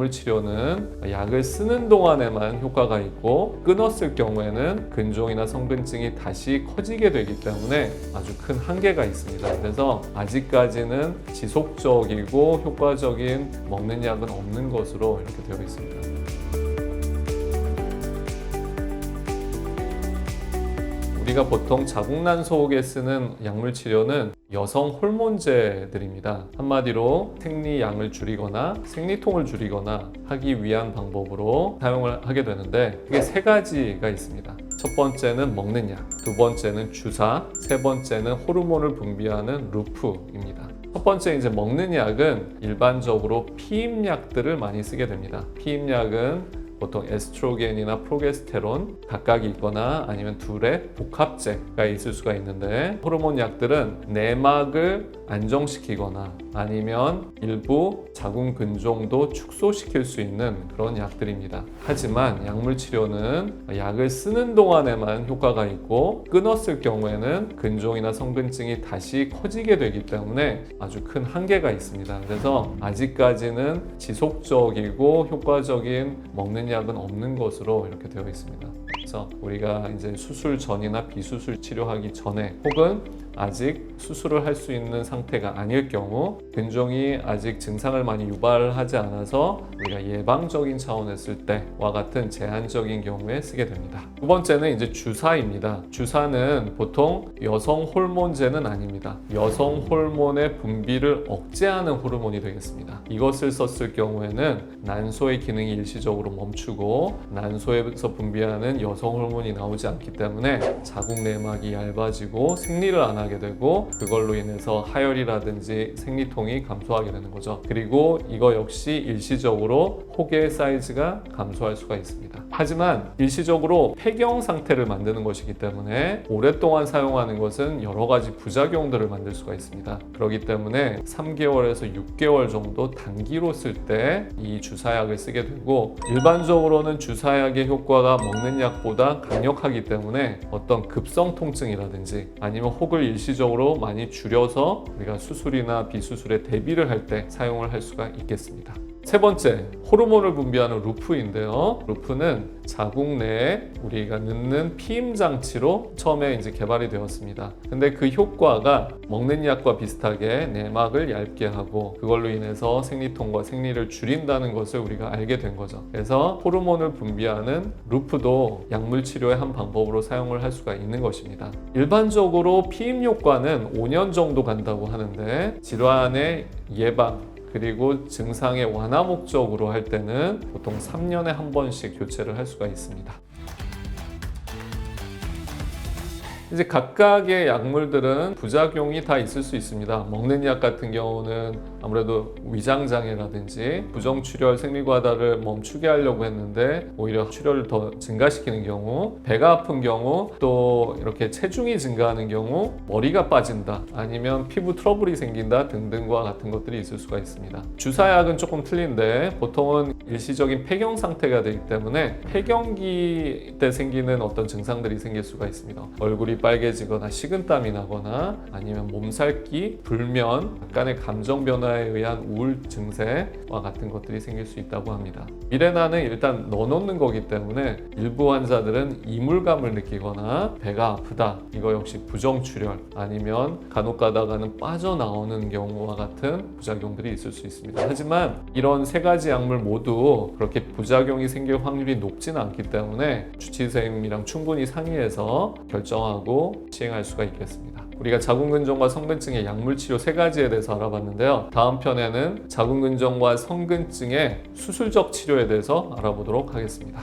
약물 치료는 약을 쓰는 동안에만 효과가 있고 끊었을 경우에는 근종이나 성근증이 다시 커지게 되기 때문에 아주 큰 한계가 있습니다. 그래서 아직까지는 지속적이고 효과적인 먹는 약은 없는 것으로 이렇게 되어 있습니다. 우리가 보통 자궁난 소옥에 쓰는 약물 치료는 여성 호르몬제들입니다. 한마디로 생리양을 줄이거나 생리통을 줄이거나 하기 위한 방법으로 사용을 하게 되는데 이게 세 가지가 있습니다. 첫 번째는 먹는 약, 두 번째는 주사, 세 번째는 호르몬을 분비하는 루프입니다. 첫 번째 이제 먹는 약은 일반적으로 피임약들을 많이 쓰게 됩니다. 피임약은 보통 에스트로겐이나 프로게스테론 각각이 있거나 아니면 둘의 복합제가 있을 수가 있는데 호르몬 약들은 내막을 안정시키거나 아니면 일부 자궁 근종도 축소시킬 수 있는 그런 약들입니다. 하지만 약물 치료는 약을 쓰는 동안에만 효과가 있고 끊었을 경우에는 근종이나 성근증이 다시 커지게 되기 때문에 아주 큰 한계가 있습니다. 그래서 아직까지는 지속적이고 효과적인 먹는 약은 없는 것으로 이렇게 되어 있습니다. 그래서 우리가 이제 수술 전이나 비수술 치료하기 전에 혹은 아직 수술을 할 수 있는 상태가 아닐 경우 근종이 아직 증상을 많이 유발하지 않아서 우리가 예방적인 차원에 쓸 때와 같은 제한적인 경우에 쓰게 됩니다. 두 번째는 이제 주사입니다. 주사는 보통 여성 호르몬제는 아닙니다. 여성 호르몬의 분비를 억제하는 호르몬이 되겠습니다. 이것을 썼을 경우에는 난소의 기능이 일시적으로 멈추고 난소에서 분비하는 여성 호르몬이 나오지 않기 때문에 자궁 내막이 얇아지고 생리를 안 하게 되고 그걸로 인해서 하열이라든지 생리통이 감소하게 되는 거죠. 그리고 이거 역시 일시적으로 혹의 사이즈가 감소할 수가 있습니다. 하지만 일시적으로 폐경 상태를 만드는 것이기 때문에 오랫동안 사용하는 것은 여러 가지 부작용들을 만들 수가 있습니다. 그렇기 때문에 3개월에서 6개월 정도 단기로 쓸 때 이 주사약을 쓰게 되고 일반적으로는 주사약의 효과가 먹는 약보다 강력하기 때문에 어떤 급성 통증이라든지 아니면 혹을 일시적으로 많이 줄여서 우리가 수술이나 비수술에 대비를 할 때 사용을 할 수가 있겠습니다. 세 번째, 호르몬을 분비하는 루프인데요. 루프는 자궁 내에 우리가 넣는 피임 장치로 처음에 이제 개발이 되었습니다. 근데 그 효과가 먹는 약과 비슷하게 내막을 얇게 하고 그걸로 인해서 생리통과 생리를 줄인다는 것을 우리가 알게 된 거죠. 그래서 호르몬을 분비하는 루프도 약물 치료의 한 방법으로 사용을 할 수가 있는 것입니다. 일반적으로 피임 효과는 5년 정도 간다고 하는데 질환의 예방 그리고 증상의 완화 목적으로 할 때는 보통 3년에 한 번씩 교체를 할 수가 있습니다. 이제 각각의 약물들은 부작용이 다 있을 수 있습니다. 먹는 약 같은 경우는 아무래도 위장 장애라든지 부정 출혈 생리과다를 멈추게 하려고 했는데 오히려 출혈을 더 증가시키는 경우, 배가 아픈 경우, 또 이렇게 체중이 증가하는 경우, 머리가 빠진다, 아니면 피부 트러블이 생긴다 등등과 같은 것들이 있을 수가 있습니다. 주사약은 조금 틀린데 보통은 일시적인 폐경 상태가 되기 때문에 폐경기 때 생기는 어떤 증상들이 생길 수가 있습니다. 얼굴이 빨개지거나 식은땀이 나거나 아니면 몸살기, 불면, 약간의 감정 변화에 의한 우울 증세와 같은 것들이 생길 수 있다고 합니다. 미레나는 일단 넣어놓는 거기 때문에 일부 환자들은 이물감을 느끼거나 배가 아프다. 이거 역시 부정출혈 아니면 간혹 가다가는 빠져나오는 경우와 같은 부작용들이 있을 수 있습니다. 하지만 이런 세 가지 약물 모두 그렇게 부작용이 생길 확률이 높지는 않기 때문에 주치의선생님이랑 충분히 상의해서 결정하고 시행할 수가 있겠습니다. 우리가 자궁근종과 성근증의 약물 치료 세 가지에 대해서 알아봤는데요. 다음 편에는 자궁근종과 성근증의 수술적 치료에 대해서 알아보도록 하겠습니다.